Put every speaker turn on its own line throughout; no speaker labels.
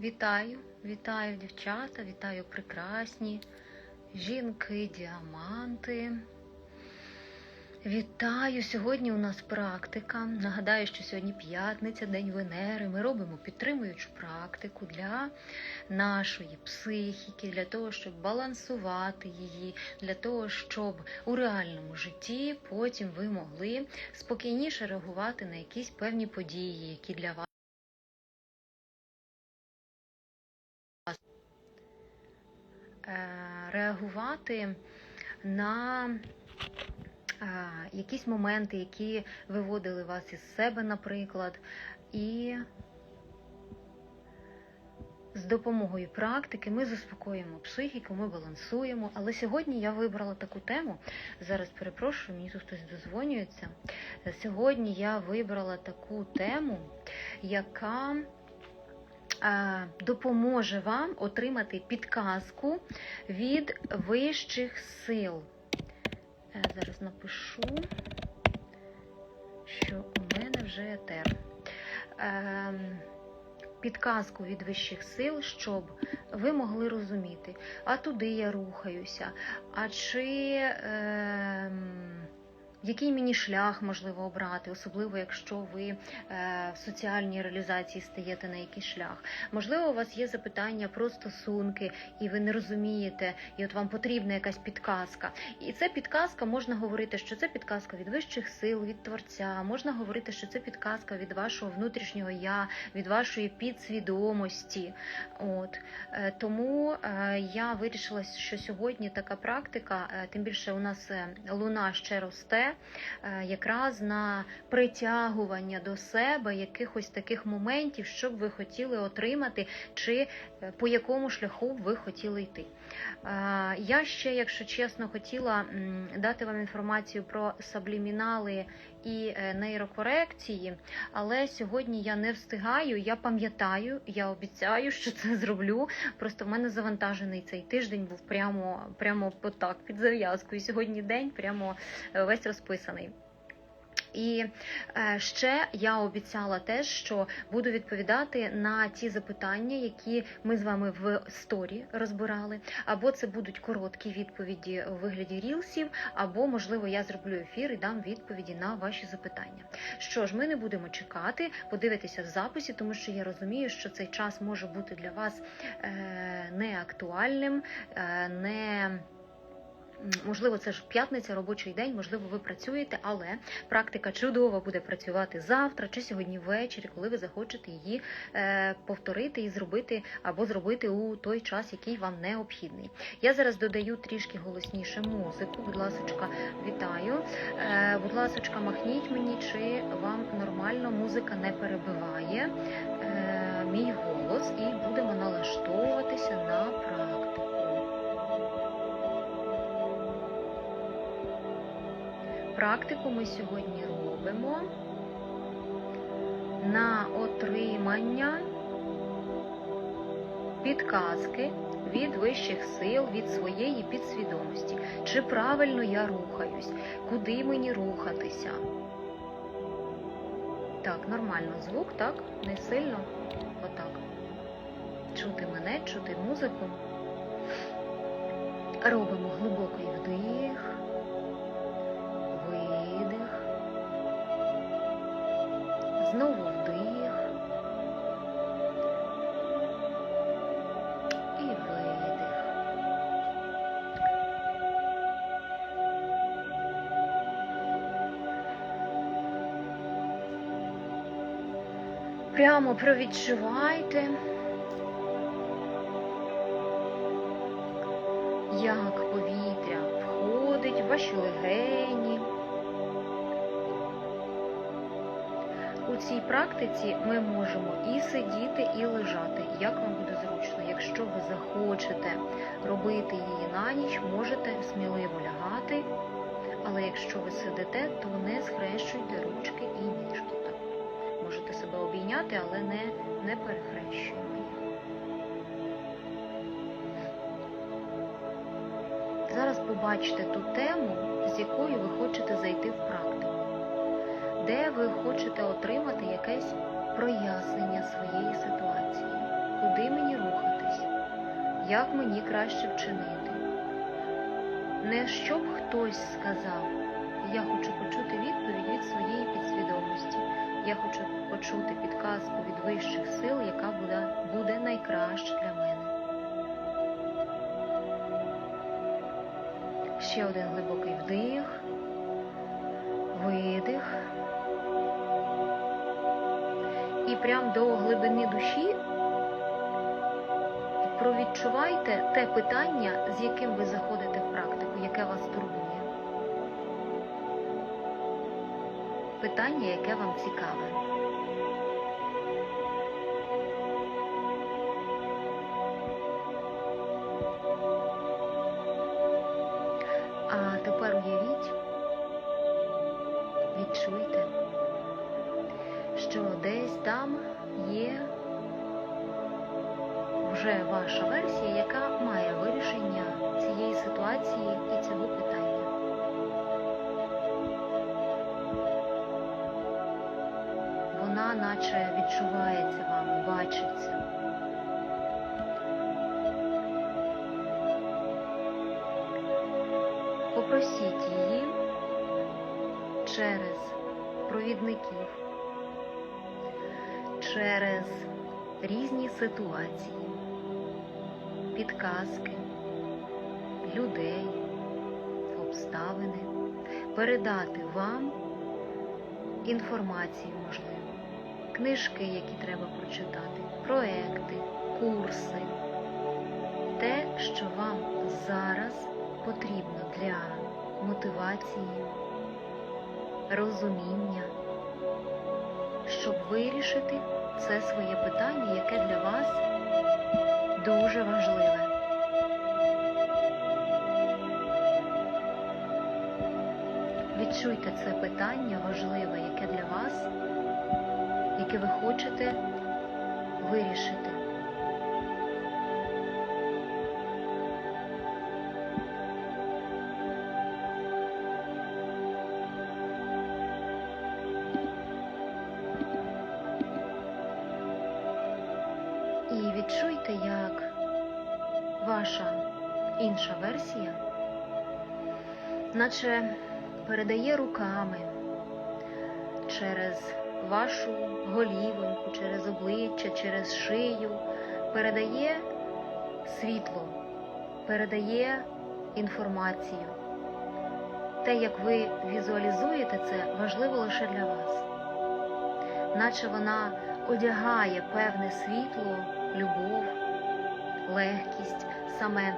Вітаю, вітаю, дівчата, вітаю прекрасні жінки, діаманти. Вітаю! Сьогодні у нас практика. Нагадаю, що сьогодні п'ятниця, День Венери. Ми робимо підтримуючу практику для нашої психіки, для того, щоб балансувати її, для того, щоб у реальному житті потім ви могли спокійніше реагувати на якісь певні події, які для вас. Реагувати на е, якісь моменти, які виводили вас із себе, наприклад, і з допомогою практики ми заспокоїмо психіку, ми балансуємо. Але сьогодні я вибрала таку тему. Зараз перепрошую, мені тут хтось дозвонюється. Сьогодні я вибрала таку тему, яка е, допоможе вам отримати підказку від вищих сил. Е, Зараз напишу, що у мене вже етер. Ем, Підказку від вищих сил, щоб ви могли розуміти, а туди я рухаюся, а чи ем, який мені шлях можливо обрати, особливо якщо ви е, в соціальній реалізації стаєте на якийсь шлях. Можливо, у вас є запитання про стосунки, і ви не розумієте, і от вам потрібна якась підказка. І це підказка можна говорити, що це підказка від вищих сил, від творця. Можна говорити, що це підказка від вашого внутрішнього я, від вашої підсвідомості. От Е, тому е, я вирішила, що сьогодні така практика, тим більше у нас луна ще росте, якраз на притягування до себе якихось таких моментів, що б ви хотіли отримати, чи е, по якому шляху ви хотіли йти. Е, Я ще, якщо чесно, хотіла дати вам інформацію про саблімінали і е, нейрокорекції, але сьогодні я не встигаю. Я пам'ятаю, я обіцяю, що це зроблю. Просто в мене завантажений цей тиждень був прямо, прямо так, під зав'язкою. Сьогодні день прямо е, весь розписаний. І е, ще я обіцяла теж, що буду відповідати на ті запитання, які ми з вами в сторі розбирали. Або це будуть короткі відповіді у вигляді рілсів, або, можливо, я зроблю ефір і дам відповіді на ваші запитання. Що ж, ми не будемо чекати, подивитися в записі, тому що я розумію, що цей час може бути для вас е, неактуальним, е, не. Можливо, це ж п'ятниця, робочий день, можливо, ви працюєте, але практика чудово буде працювати завтра чи сьогодні ввечері, коли ви захочете її е, повторити і зробити або зробити у той час, який вам необхідний. Я зараз додаю трішки голосніше музику. Будь ласочка, вітаю. Е, будь ласочка, махніть мені, чи вам нормально музика не перебиває е, мій голос, і будемо налаштовуватися на практику. Практику ми сьогодні робимо на отримання підказки від вищих сил, від своєї підсвідомості. Чи правильно я рухаюсь, куди мені рухатися? Так, нормально звук, так? Не сильно. Отак. Чути мене, чути музику. Робимо глибокий вдих знову вдих і видих. Прямо провідчувайте, як повітря входить в ваші легені. Цій практиці ми можемо і сидіти, і лежати, як вам буде зручно. Якщо ви захочете робити її на ніч, можете сміливо лягати, але якщо ви сидите, то не схрещуйте ручки і ніжки. Так, можете себе обійняти, але не, не перехрещуємо їх. Зараз побачите ту тему, з якою ви хочете зайти в практику, де ви хочете отримати якесь прояснення своєї ситуації, куди мені рухатись, як мені краще вчинити. Не щоб хтось сказав, я хочу почути відповідь від своєї підсвідомості. Я хочу почути підказку від вищих сил, яка буде, буде найкраща для мене. Ще один глибокий вдих, видих. Прям до глибини душі провідчувайте те питання, з яким ви заходите в практику, яке вас турбує. Питання, яке вам цікаве. Ваша версія, яка має вирішення цієї ситуації і цього питання. Вона наче відчувається вам, бачиться. Попросіть її через провідників, через різні ситуації, підказки, людей, обставини, передати вам інформацію, можливо, книжки, які треба прочитати, проекти, курси, те, що вам зараз потрібно для мотивації, розуміння, щоб вирішити це своє питання, яке для вас дуже важливе. Відчуйте це питання важливе, яке для вас, яке ви хочете вирішити. Відчуйте, як ваша інша версія, наче передає руками через вашу голівоньку, через обличчя, через шию, передає світло, передає інформацію. Те, як ви візуалізуєте це, важливо лише для вас. Наче вона одягає певне світло, любов, легкість, саме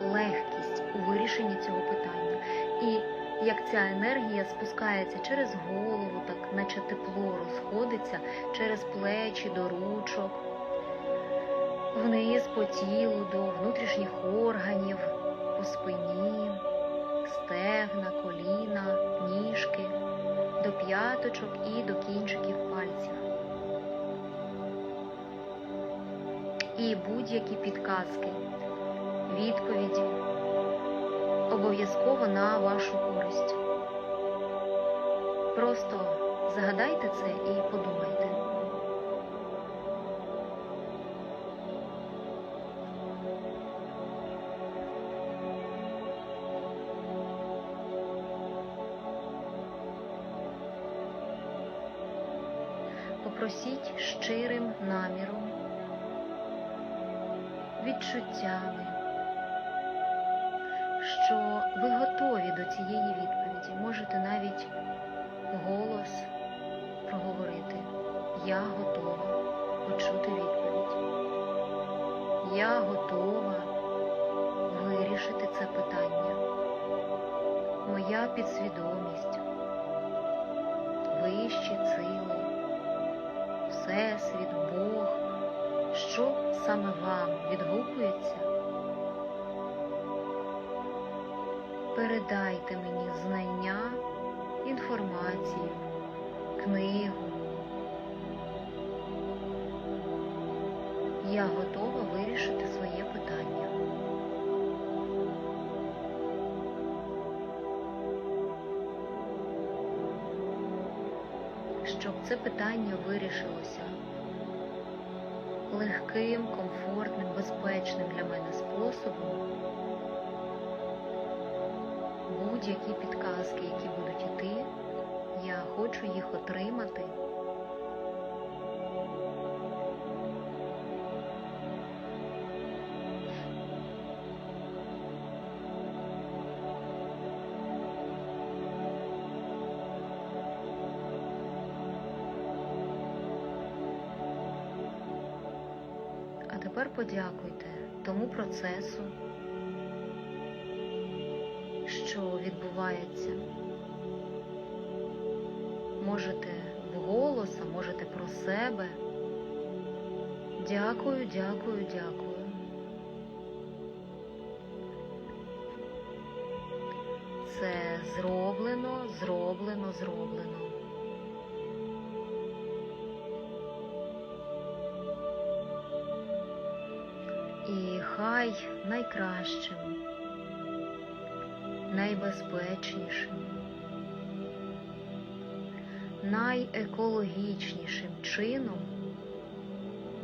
легкість у вирішенні цього питання. І як ця енергія спускається через голову, так наче тепло розходиться через плечі до ручок, вниз по тілу до внутрішніх органів, по спині, стегна, коліна, ніжки, до п'яточок і до кінчиків пальців. І будь-які підказки, відповіді обов'язково на вашу користь. Просто загадайте це і подумайте. Попросіть щирим наміром, відчуттями, що ви готові до цієї відповіді. Можете навіть голос проговорити. Я готова почути відповідь. Я готова вирішити це питання. Моя підсвідомість, вищі сили, Всесвіт, Бог, що саме вам відгукується, передайте мені знання, інформацію, книгу. Я готова вирішити своє питання. Щоб це питання вирішилося легким, комфортним, безпечним для мене способом будь-які підказки, які будуть іти, я хочу їх отримати. А тепер подякуйте тому процесу, що відбувається. Можете вголос, а можете про себе. Дякую, дякую, дякую. Це зроблено, зроблено, зроблено. І найкращим, найбезпечнішим, найекологічнішим чином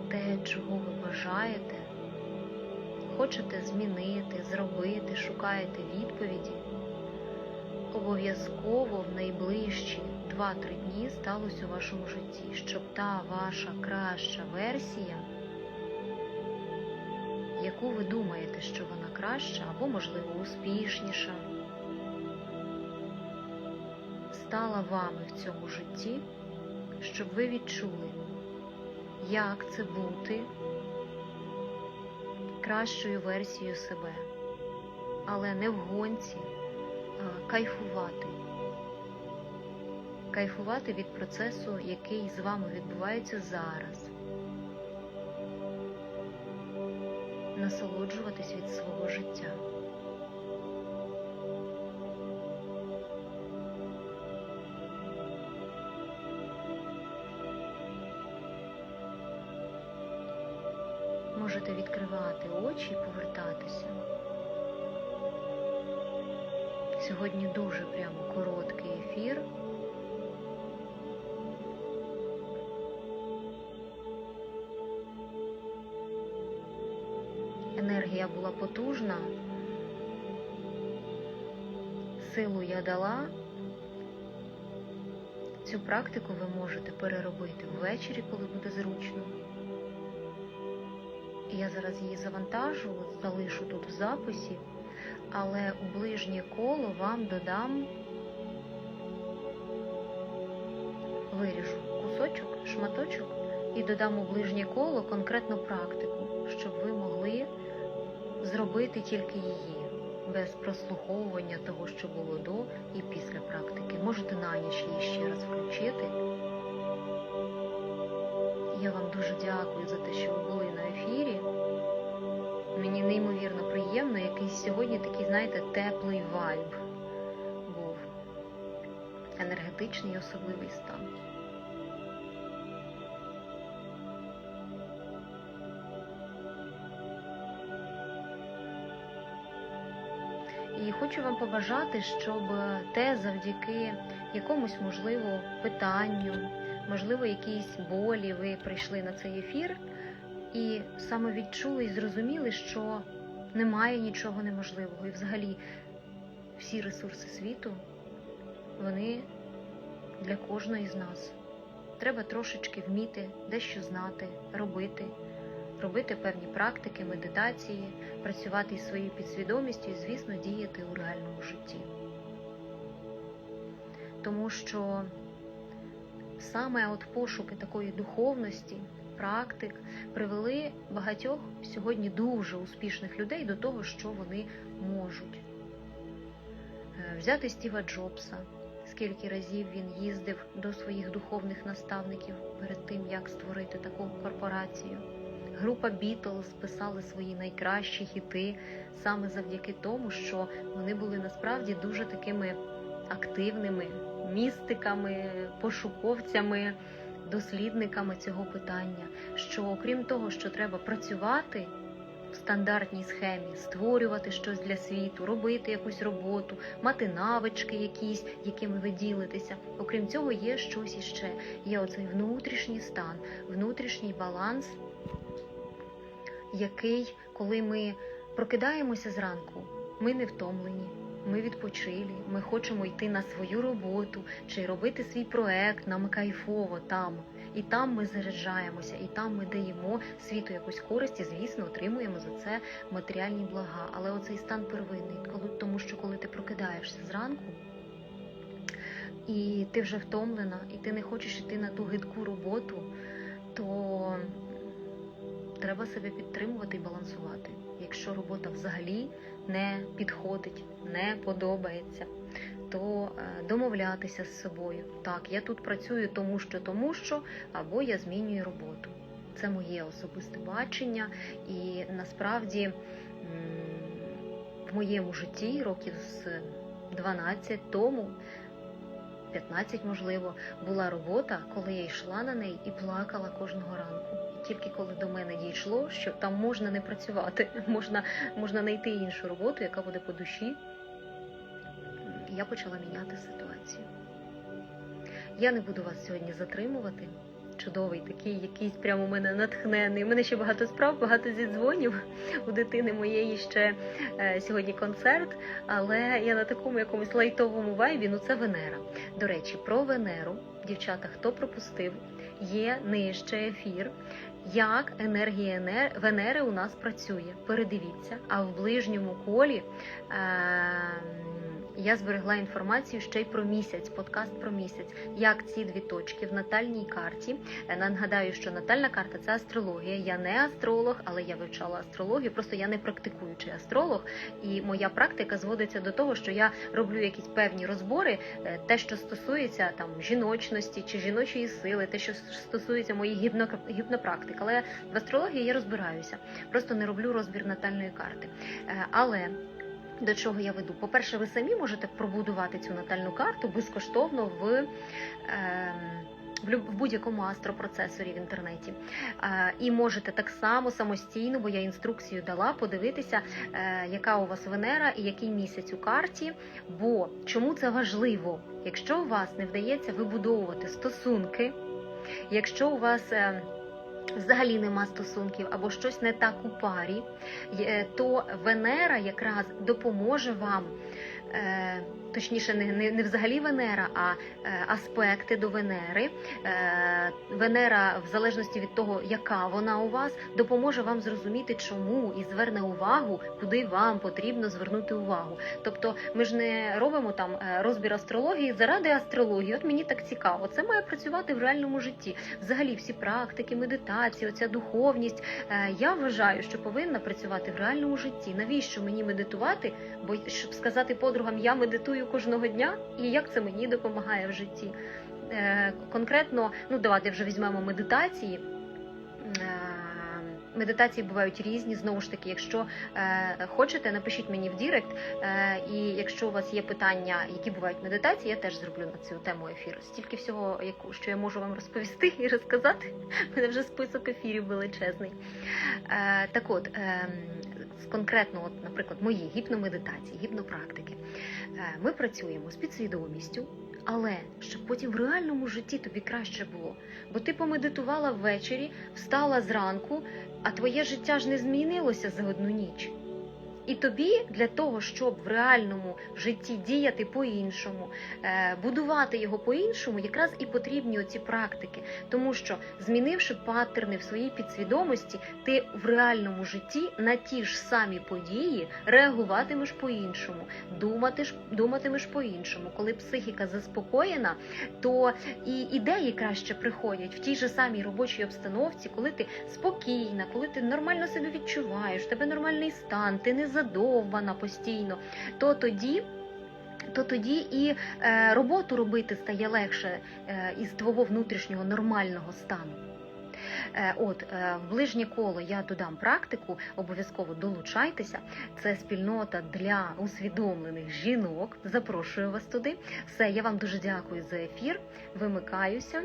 те, чого ви бажаєте, хочете змінити, зробити, шукаєте відповіді, обов'язково в найближчі 2-3 дні сталося у вашому житті, щоб та ваша краща версія яку ви думаєте, що вона краща або, можливо, успішніша, стала вами в цьому житті, щоб ви відчули, як це бути кращою версією себе, але не в гонці, а кайфувати. Кайфувати від процесу, який з вами відбувається зараз. Насолоджуватись від свого життя. Можете відкривати очі і повертатися. Сьогодні дуже прямо короткий ефір. Енергія була потужна, силу я дала. Цю практику ви можете переробити ввечері, коли буде зручно. Я зараз її завантажу, залишу тут в записі, але у ближнє коло вам додам, виріжу кусочок, шматочок і додам у ближнє коло конкретну практику, щоб ви могли зробити тільки її, без прослуховування того, що було до і після практики. Можете на ніч її ще раз включити. Я вам дуже дякую за те, що ви були на ефірі. Мені неймовірно приємно, якийсь сьогодні такий, знаєте, теплий вайб був. Енергетичний особливий стан. І хочу вам побажати, щоб те, завдяки якомусь, можливо, питанню, можливо, якійсь болі ви прийшли на цей ефір і саме відчули і зрозуміли, що немає нічого неможливого. І взагалі всі ресурси світу, вони для кожної з нас. Треба трошечки вміти дещо знати, робити робити певні практики, медитації, працювати із своєю підсвідомістю і, звісно, діяти у реальному житті. Тому що саме от пошуки такої духовності, практик привели багатьох сьогодні дуже успішних людей до того, що вони можуть. Е, взяти Стіва Джобса, скільки разів він їздив до своїх духовних наставників перед тим, як створити таку корпорацію. Група Бітлз писали свої найкращі хіти саме завдяки тому, що вони були насправді дуже такими активними містиками, пошуковцями, дослідниками цього питання. Що окрім того, що треба працювати в стандартній схемі, створювати щось для світу, робити якусь роботу, мати навички якісь, якими ви ділитеся. Окрім цього, є щось іще. Є оцей внутрішній стан, внутрішній баланс який, коли ми прокидаємося зранку, ми не втомлені, ми відпочилі, ми хочемо йти на свою роботу чи робити свій проект, нам кайфово там. І там ми заряджаємося, і там ми даємо світу якусь користь, і, звісно, отримуємо за це матеріальні блага. Але оцей стан первинний, коли тому що коли ти прокидаєшся зранку, і ти вже втомлена, і ти не хочеш йти на ту гидку роботу, то треба себе підтримувати і балансувати. Якщо робота взагалі не підходить, не подобається, то е, домовлятися з собою. Так, я тут працюю тому, що тому що, або я змінюю роботу. Це моє особисте бачення, і насправді в моєму житті років з 12 тому. 15, можливо, була робота, коли я йшла на неї і плакала кожного ранку. Тільки коли до мене дійшло, що там можна не працювати, можна, можна знайти іншу роботу, яка буде по душі, я почала міняти ситуацію. Я не буду вас сьогодні затримувати. Чудовий такий, якийсь прямо у мене натхнений. У мене ще багато справ, багато зідзвонів. У дитини моєї ще е, сьогодні концерт, але я на такому якомусь лайтовому вайбі. Ну це Венера. До речі, про Венеру, дівчата, хто пропустив, є нижче ефір. Як енергія енер- Венери у нас працює? Передивіться, а в ближньому колі е- я зберегла інформацію ще й про місяць, подкаст про місяць, як ці дві точки в натальній карті. Е, Нагадаю, що натальна карта це астрологія. Я не астролог, але я вивчала астрологію. Просто я не практикуючий астролог, і моя практика зводиться до того, що я роблю якісь певні розбори, е, те, що стосується там жіночності чи жіночої сили, те, що стосується моїх гіпно, гіпнопрактик. Але в астрології я розбираюся, просто не роблю розбір натальної карти. Е, Але до чого я веду? По-перше, ви самі можете пробудувати цю натальну карту безкоштовно в. Е, в будь-якому астропроцесорі в інтернеті. Е, І можете так само самостійно, бо я інструкцію дала, подивитися, е, яка у вас Венера і який місяць у карті. Бо чому це важливо? Якщо у вас не вдається вибудовувати стосунки, якщо у вас е, взагалі нема стосунків або щось не так у парі, то Венера якраз допоможе вам. Точніше, не, не, не взагалі Венера, а е, аспекти до Венери. Е, Венера, в залежності від того, яка вона у вас, допоможе вам зрозуміти, чому і зверне увагу, куди вам потрібно звернути увагу. Тобто, ми ж не робимо там е, розбір астрології заради астрології. От мені так цікаво. Це має працювати в реальному житті. Взагалі, всі практики, медитації, оця духовність. е, Я вважаю, що повинна працювати в реальному житті. Навіщо мені медитувати? Бо щоб сказати подругам, я медитую кожного дня, і як це мені допомагає в житті. Е, Конкретно, ну давайте вже візьмемо медитації. Е, Медитації бувають різні. Знову ж таки, якщо е, хочете, напишіть мені в Дірект. Е, і якщо у вас є питання, які бувають медитації, я теж зроблю на цю тему ефір. Стільки всього, яку- що я можу вам розповісти і розказати. У мене вже список ефірів величезний. Е, так от, е, конкретно, от, наприклад, мої гіпномедитації, гіпнопрактики. Е, Ми працюємо з підсвідомістю, але щоб потім в реальному житті тобі краще було. Бо ти помедитувала ввечері, встала зранку, а твоє життя ж не змінилося за одну ніч. І тобі для того, щоб в реальному житті діяти по-іншому, е, будувати його по-іншому, якраз і потрібні оці практики. Тому що, змінивши паттерни в своїй підсвідомості, ти в реальному житті на ті ж самі події реагуватимеш по-іншому, думатиш, думатимеш по-іншому. Коли психіка заспокоєна, то і ідеї краще приходять в тій же самій робочій обстановці, коли ти спокійна, коли ти нормально себе відчуваєш, в тебе нормальний стан, ти не задовбана постійно, то тоді. То тоді і е, роботу робити стає легше е, із твого внутрішнього нормального стану. Е, От е, в ближнє коло я додам практику, обов'язково долучайтеся. Це спільнота для усвідомлених жінок. Запрошую вас туди. Все, я вам дуже дякую за ефір. Вимикаюся.